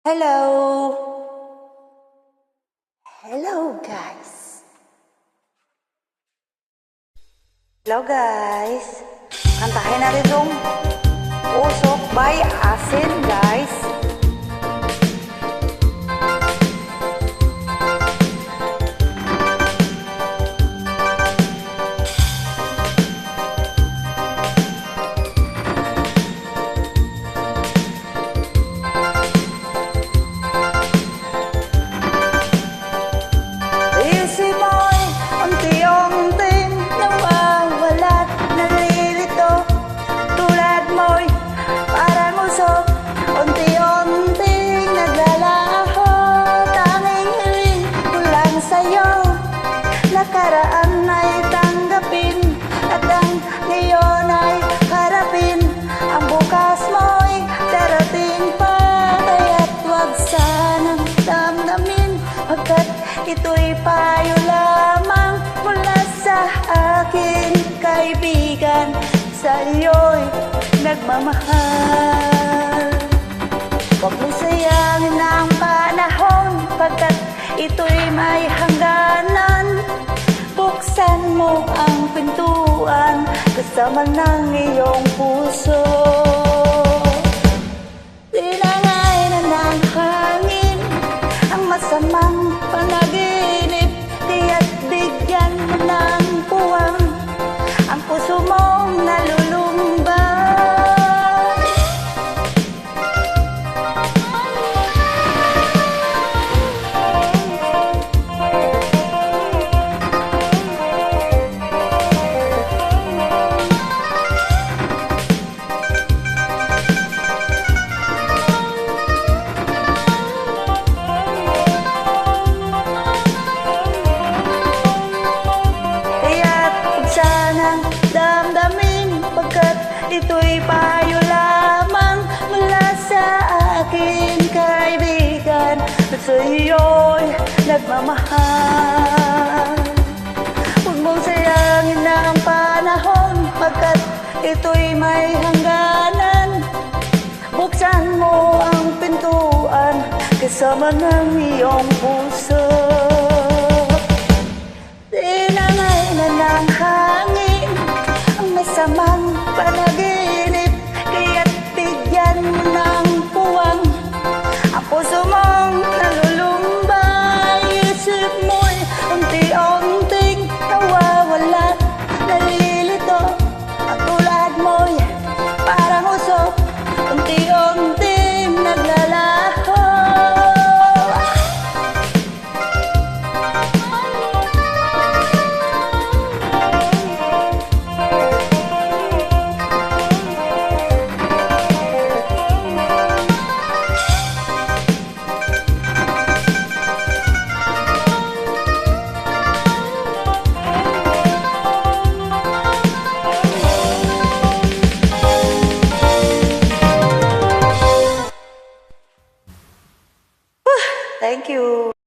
Hello! Hello, guys! Hello, guys! Kantahin natin itong Usok by Asin, guys. Payo lamang mula sa akin Kaibigan, sa iyo'y nagmamahal. Huwag mong sayangin ang panahon Pagkat ito'y may hangganan. Buksan mo ang pintuan Kasama ng iyong puso ito'y payo lamang Mula sa akin kaibigan. At sa iyo'y nagmamahal. Huwag mong sayangin na ang panahon Pagkat ito'y may hangganan. Buksan mo ang pintuan Kasama ng iyong puso. Tinangay na ng hangin Ang masamang panaginip Thank you.